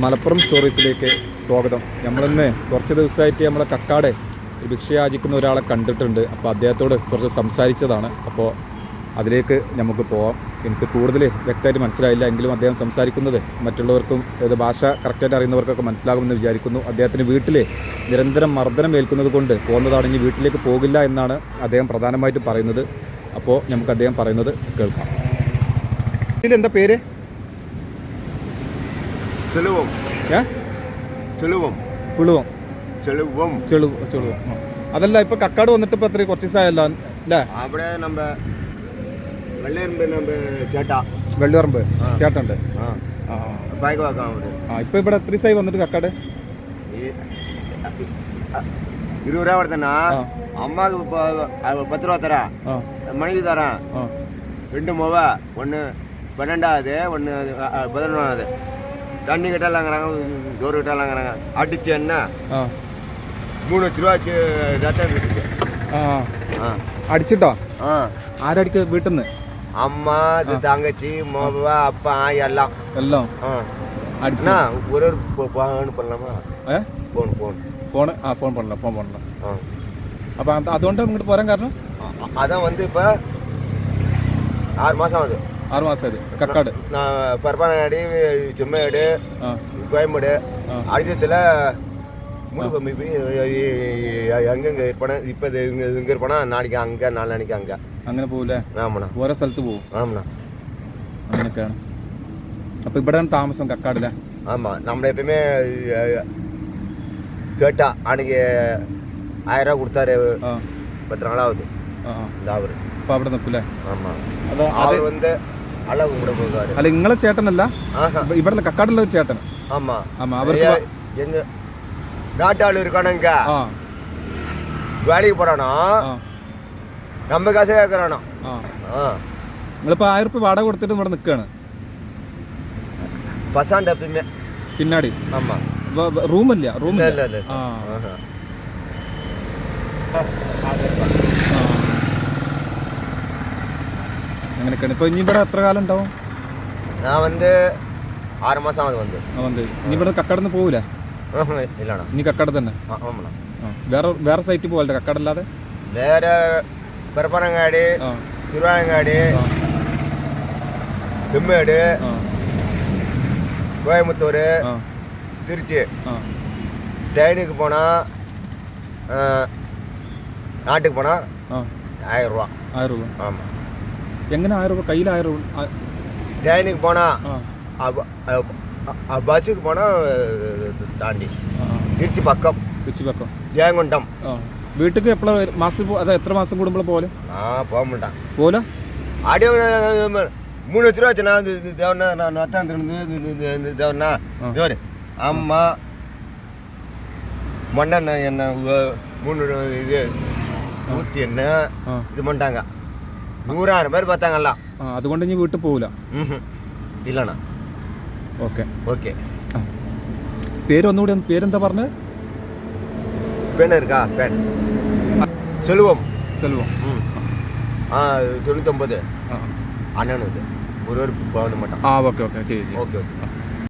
മലപ്പുറം സ്റ്റോറീസിലേക്ക് സ്വാഗതം. നമ്മളിന്ന് കുറച്ച് ദിവസമായിട്ട് നമ്മളെ കക്കാട് ഭിക്ഷയാചിക്കുന്ന ഒരാളെ കണ്ടിട്ടുണ്ട്. അപ്പോൾ അദ്ദേഹത്തോട് കുറച്ച് സംസാരിച്ചതാണ്. അപ്പോൾ അതിലേക്ക് നമുക്ക് പോവാം. എനിക്ക് കൂടുതൽ വ്യക്തമായിട്ട് മനസ്സിലായില്ല. എങ്കിലും അദ്ദേഹം സംസാരിക്കുന്നത് മറ്റുള്ളവർക്കും ഏത് ഭാഷ കറക്റ്റായിട്ട് അറിയുന്നവർക്കൊക്കെ മനസ്സിലാകുമെന്ന് വിചാരിക്കുന്നു. അദ്ദേഹത്തിന് വീട്ടിൽ നിരന്തരം മർദ്ദനം ഏൽക്കുന്നത് കൊണ്ട് പോകുന്നതാണ് ഇനി വീട്ടിലേക്ക് പോകില്ല എന്നാണ് അദ്ദേഹം പ്രധാനമായിട്ടും പറയുന്നത്. അപ്പോൾ നമുക്ക് അദ്ദേഹം പറയുന്നത് കേൾക്കാം. ഇതിന്റെ എന്താ പേര്? செலுவம் ഏ செலுவம் പുളുവം செலுவம் ചെളു ചെളുവം ആ. അതല്ല ഇപ്പൊ കക്കാട് വന്നിട്ട് ഇപ്പൊ എത്ര കുറച്ച് ദിവസമായല്ലോ അല്ലേ அப்படியே நம்ம வெள்ளையன்பு நம்ம சேட்டா വെള്ളിയറമ്പ് ആ. ചേട്ടണ്ട് ஆ ആ பாய்க்கவாக்கம் அவரு ആ ഇപ്പൊ ഇവിടെ എത്ര ദിവസമായി വന്നിട്ട് കക്കാട് இ- இருபது ரூபா வருதுண்ணா ஆ. அம்மாவுக்கு இப்போ அவ பத்து ரூபா தரேன் ആ மணிக்கு தரேன் ആ ரெண்டு மூவ ஒன்று பன்னெண்டாவது ஒன்று பதினொன்றாவது தண்ணி கிட்டலாங்கிறாங்க சோறு கிட்டலாங்கிறாங்க அடிச்சு என்ன ആ மூணு லட்ச ரூபாய்க்கு ரத்தம் இருக்குது ആ ஆ അടിച്ചിട്ടോ ஆ ആരടിക്ക് വീട്ടിൽ നിന്ന് அம்மா இது தங்கச்சி மொவ அப்பா எல்லாம் എല്ലാം ஆ അടിച്ചു அண்ணா ஒரு ஒரு ஃபோன் பண்ணலாமா ഏ ஃபோன் ஃபோன் ഫോണ് ആ ഫോൺ பண்ணல ഫോൺ பண்ணல ஆ അപ്പൊ അത് അതുകൊണ്ട് ഇങ്ങോട്ട് പോരാൻ കാരണം அ- அதான் வந்து இப்போ ஆறு மாதம் ஆகுது ആറ് മാസമായത് കക്കാട് நான் பரப்பானடி செம்மேடு ആ கோயம்பேடு ஆ. அடித்தத்தில் முடுக்கம்பி போய் எங்கெங்கே இருப்பேன் இப்போ இது இங்கே இங்கே இருப்பேனா நாளைக்கு அங்கே நாளைக்கு அங்கே അങ്ങനെ പോകൂലേ ஆமாண்ணா ഓരോ സ്ഥലത്ത് പോകും ஆமாண்ணா അങ്ങനെയൊക്കെയാണ് അപ്പൊ ഇവിടെയാണ് താമസം കക്കാടില്ലേ ஆமாம் நம்மளை எப்பயுமே அஹ், கேட்டா அன்னைக்கு ஆயிரம் ரூபா கொடுத்தாரு ആ பத்து நாளாவது ആ ആ. இந்த அவர் അപ്പൊ അവിടെ നിൽക്കൂലേ ஆமாம் അത് അത് அவர் வந்து அளவு கூட போவார் അല്ല നിങ്ങളെ ചേട്ടനല്ല ஆஹா ഇവ- ഇവിടെ കക്കാടുള്ള ഒരു ചേട്ടൻ ஆமாம் ஆமா அவருக்கு வ- எங்க நாட்டாள் இருக்கானுங்க ആ வேலைக்கு போறானா ആ நம்ம காசே கேட்கறானா ആ ஆ നിങ്ങളിപ്പോൾ ആയിരം റുപ്യ വാടക കൊടുത്തിട്ട് ഇവിടെ നിൽക്കുകയാണ് பசாண்ட் எப்பயுமே പിന്നാടി ஆமா റൂമില്ല இல்ல റൂമില്ല இல்ல இல்ல ആ അങ്ങനെയൊക്കെയാണ് ഇപ്പോൾ ഇനി ഇവിടെ എത്ര കാലം ഉണ്ടാവും நான் வந்து ஆறு மாசம் ஆகுது வந்து ആ വന്ന് ഇനി ഇവിടെ കക്കാടുന്ന് പോകൂല ஆஹா, இல்லைண்ணா ഇനി കക്കാട് തന്നെ ஆ, ஆமாண்ணா ആ വേറെ വേറെ സൈറ്റിൽ പോകല്ലേ കക്കാടല്ലാതെ வேற பெரப்பனங்காடி ആ திருவாயங்காடி ആ திம்மேடு ആ கோயம்புத்தூர் ആ திருச்சி ആ ட்ரெயினுக்கு போனால் நாட்டுக்கு போனால் ആ ஆயிரம் ரூபா ആയിരം രൂപ ஆமாம் എങ്ങനെ ആയിരം രൂപ കയ്യിൽ ആയിരം രൂപ ആ, ட்ரெயினுக்கு போனால் ആ பஸ்ஸுக்கு போனால் தாண்டி ആ ആ திருச்சி பக்கம் തിരിച്ചു വെക്കാം ஜெயங்கொண்டம் ആ വീട്ടിലേക്ക് എപ്പോഴാണ് മാസം പോ- അതെ എത്ര മാസം കൂടുമ്പോൾ പോലെ நான் போக மாட்டேன் പോലെ அப்படியே மூணு லட்ச ரூபா ஆச்சுண்ணா இது இது தேவனா நான் நத்தான் திருந்து தேவனா ஆ. தேவர் அம்மா மண்ணெண்ணெய் என்ன மூணு இது ஊற்றி எண்ணெய் ആ இது பண்ணிட்டாங்க நூறாயிரம் பேர் பார்த்தாங்கல்ல ആ അതുകൊണ്ട് ഇനി വീട്ടിൽ പോകില്ല ம் இல்லைண்ணா ഓക്കെ ஓகே പേര് ഒന്നുകൂടി ഒന്ന് പേരെന്താ പറഞ്ഞത് பேன் இருக்கா பேன் செல்வம் സെൽവം ம் ஆ தொண்ணூத்தொம்பது ആ அண்ணனு இது ஒரு ஒரு பவுன் மட்டும் ആ ഓക്കെ ഓക്കെ ശരി ശരി ஓகே ஓகே